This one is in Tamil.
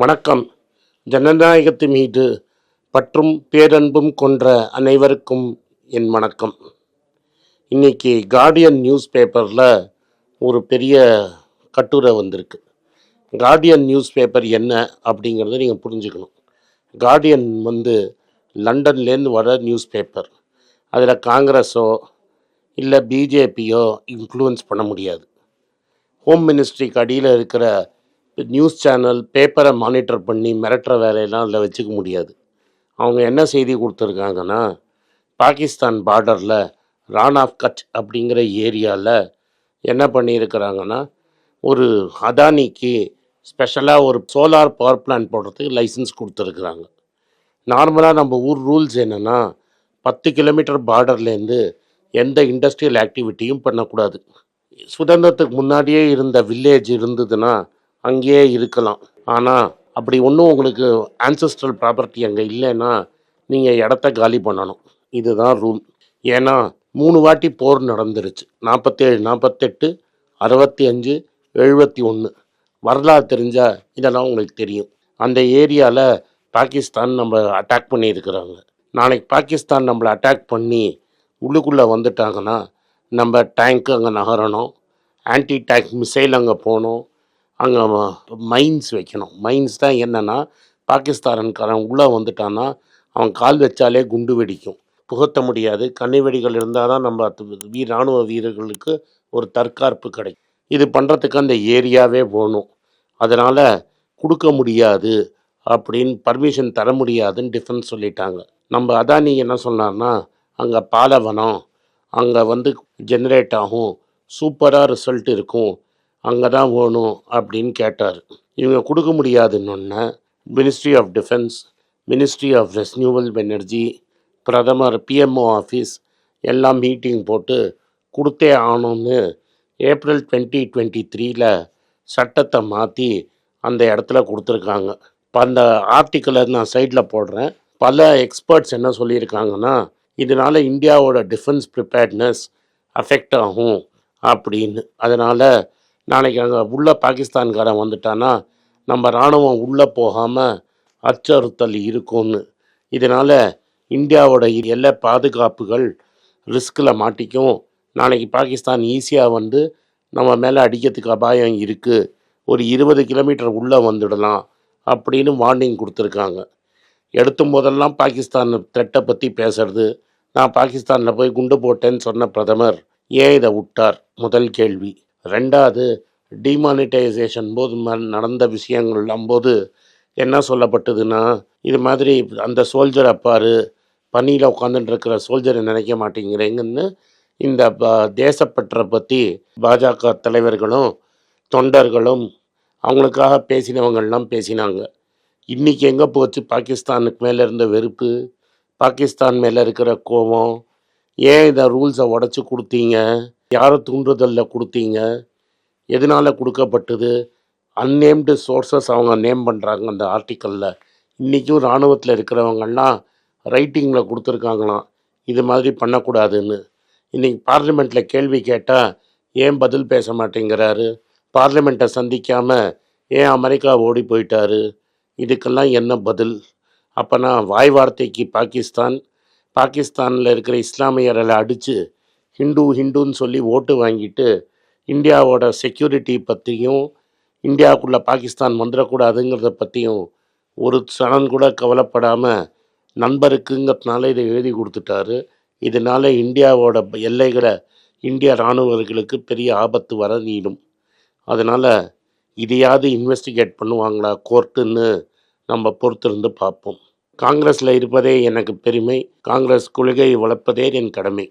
வணக்கம். ஜனநாயகத்தின் மீது பற்றும் பேரன்பும் கொன்ற அனைவருக்கும் என் வணக்கம். இன்றைக்கி கார்டியன் நியூஸ் பேப்பரில் ஒரு பெரிய கட்டுரை வந்திருக்கு. கார்டியன் நியூஸ் பேப்பர் என்ன அப்படிங்கிறத நீங்கள் புரிஞ்சுக்கணும். கார்டியன் வந்து லண்டன்லேருந்து வர நியூஸ் பேப்பர் அதில் காங்கிரஸோ இல்லை பிஜேபியோ இன்ஃப்ளூயன்ஸ் பண்ண முடியாது. ஹோம் மினிஸ்ட்ரிக்கு அடியில் இருக்கிற நியூஸ் சேனல் பேப்பரை மானிட்டர் பண்ணி மிரட்டுற வேலையெல்லாம் அதில் வச்சுக்க முடியாது. அவங்க என்ன செய்தி கொடுத்துருக்காங்கன்னா பாகிஸ்தான் பார்டரில் ரான் ஆஃப் கட்ச் அப்படிங்கிற ஏரியாவில் என்ன பண்ணியிருக்கிறாங்கன்னா ஒரு அதானிக்கு ஸ்பெஷலாக ஒரு சோலார் பவர் பிளான்ட் போடுறதுக்கு லைசன்ஸ் கொடுத்துருக்குறாங்க. நார்மலாக நம்ம ஊர் ரூல்ஸ் என்னென்னா பத்து கிலோமீட்டர் பார்டர்லேருந்து எந்த இண்டஸ்ட்ரியல் ஆக்டிவிட்டியும் பண்ணக்கூடாது. சுதந்திரத்துக்கு முன்னாடியே இருந்த வில்லேஜ் இருந்ததுன்னா அங்கேயே இருக்கலாம். ஆனால் அப்படி ஒன்றும் உங்களுக்கு ஆன்சஸ்ட்ரல் ப்ராப்பர்ட்டி அங்கே இல்லைன்னா நீங்கள் இடத்த காலி பண்ணணும். இதுதான் ரூல் ஏன்னா மூணு வாட்டி போர் நடந்துருச்சு. நாற்பத்தேழு நாற்பத்தெட்டு அறுபத்தி அஞ்சு எழுபத்தி ஒன்று வரலாறு தெரிஞ்சால் இதெல்லாம் உங்களுக்கு தெரியும். அந்த ஏரியாவில் பாகிஸ்தான் நம்ம அட்டாக் பண்ணியிருக்கிறாங்க. நாளைக்கு பாகிஸ்தான் நம்மளை அட்டாக் பண்ணி உள்ளுக்குள்ளே வந்துட்டாங்கன்னா நம்ம டேங்க் அங்கே நகரணும். ஆன்டி டேங்க் மிசைல் அங்கே போகணும். அங்கே மைன்ஸ் வைக்கணும். மைன்ஸ் தான் என்னென்னா பாகிஸ்தான்காரன் உள்ளே வந்துட்டான்னா அவன் கால் வச்சாலே குண்டு வெடிக்கும். புகத்த முடியாது. கண்ணி வெடிகள் இருந்தால் தான் நம்ம வீ இராணுவ வீரர்களுக்கு ஒரு தற்காப்பு கிடைக்கும். இது பண்ணுறதுக்கு அந்த ஏரியாவே போகணும். அதனால் கொடுக்க முடியாது அப்படின்னு பர்மிஷன் தர முடியாதுன்னு டிஃபென்ஸ் சொல்லிட்டாங்க. நம்ம அதானி என்ன சொன்னார்னா அங்கே பாலவனம் அங்கே வந்து ஜெனரேட் ஆகும். சூப்பராக ரிசல்ட் இருக்கும். அங்கே தான் வேணும் அப்படின்னு கேட்டார். இவங்க கொடுக்க முடியாதுன்னு ministry of defence ministry of renewable energy பிரதமர் பிஎம்ஓ ஆஃபீஸ் எல்லாம் மீட்டிங் போட்டு கொடுத்தே ஆகணும்னு ஏப்ரல் டுவெண்ட்டி டுவெண்ட்டி த்ரீல சட்டத்தை மாற்றி அந்த இடத்துல கொடுத்துருக்காங்க. இப்போ அந்த ஆர்டிக்கலை நான் சைடில் போடுறேன். பல எக்ஸ்பர்ட்ஸ் என்ன சொல்லியிருக்காங்கன்னா இதனால் இந்தியாவோட டிஃபென்ஸ் ப்ரிப்பேர்ட்னஸ் அஃபெக்ட் ஆகும் அப்படின்னு. அதனால் நாளைக்கு அங்கே உள்ள பாகிஸ்தான்காரன் வந்துட்டான்னா நம்ம இராணுவம் உள்ளே போகாமல் அச்சுறுத்தல் இருக்கும்னு. இதனால் இந்தியாவோட எல்லா பாதுகாப்புகள் ரிஸ்கில் மாட்டிக்கும். நாளைக்கு பாகிஸ்தான் ஈஸியாக வந்து நம்ம மேலே அடிக்கிறதுக்கு அபாயம் இருக்குது ஒரு இருபது கிலோமீட்டர் உள்ளே வந்துடலாம் அப்படின்னு வார்னிங் கொடுத்துருக்காங்க. எடுத்தும் போதெல்லாம் பாகிஸ்தான் த்ரெட்டை பற்றி பேசுறது. நான் பாகிஸ்தானில் போய் குண்டு போட்டேன்னு சொன்ன பிரதமர் ஏன் இதை விட்டார்? முதல் கேள்வி. ரெண்டாவது டிமானிட்டைசேஷன் போது ம- நடந்த விஷயங்கள்லாம் போது என்ன சொல்லப்பட்டதுன்னா இது மாதிரி அந்த சோல்ஜரை அப்பாரு பணியில் உட்காந்துட்டு இருக்கிற சோல்ஜரை நினைக்க மாட்டேங்கிறீங்கன்னு இந்த தேசப்பற்றை பற்றி பாஜக தலைவர்களும் தொண்டர்களும் அவங்களுக்காக பேசினவங்கள்லாம் பேசினாங்க. இன்னைக்கு எங்கே போச்சு? பாகிஸ்தானுக்கு மேலே இருந்த வெறுப்பு பாகிஸ்தான் மேலே இருக்கிற கோபம் ஏன் இந்த ரூல்ஸை உடச்சி கொடுத்தீங்க? யாரை தூண்டுதலில் கொடுத்தீங்க? எதனால் கொடுக்கப்பட்டது? அன்னேம்டு சோர்சஸ் அவங்க நேம் பண்ணுறாங்க அந்த ஆர்டிக்கலில் இன்றைக்கும் இராணுவத்தில் இருக்கிறவங்கெல்லாம் ரைட்டிங்கில் கொடுத்துருக்காங்களாம். இது மாதிரி பண்ணக்கூடாதுன்னு. இன்றைக்கி பார்லிமெண்ட்டில் கேள்வி கேட்டால் ஏன் பதில் பேச மாட்டேங்கிறாரு? பார்லிமெண்ட்டை சந்திக்காமல் ஏன் அமெரிக்கா ஓடி போயிட்டாரு? இதுக்கெல்லாம் என்ன பதில்? அப்போனா வாய் வார்த்தைக்கு பாகிஸ்தான். பாகிஸ்தானில் இருக்கிற இஸ்லாமியர்களை அடித்து ஹிந்து ஹிந்துன்னு சொல்லி ஓட்டு வாங்கிட்டு இந்தியாவோட செக்யூரிட்டி பற்றியும் இந்தியாவுக்குள்ளே பாகிஸ்தான் வந்துடக்கூடாதுங்கிறத பற்றியும் ஒரு சனன் கூட கவலைப்படாமல் நண்பருக்குங்கிறதுனால இதை எழுதி கொடுத்துட்டாரு. இதனால் இந்தியாவோட எல்லைகளை இந்திய இராணுவர்களுக்கு பெரிய ஆபத்து வர நீடும். அதனால் இதையாவது இன்வெஸ்டிகேட் பண்ணுவாங்களா கோர்ட்டுன்னு நம்ம பொறுத்திருந்து பார்ப்போம். காங்கிரஸில் இருப்பதே எனக்கு பெருமை. காங்கிரஸ் கொள்கையை வளர்ப்பதே என் கடமை.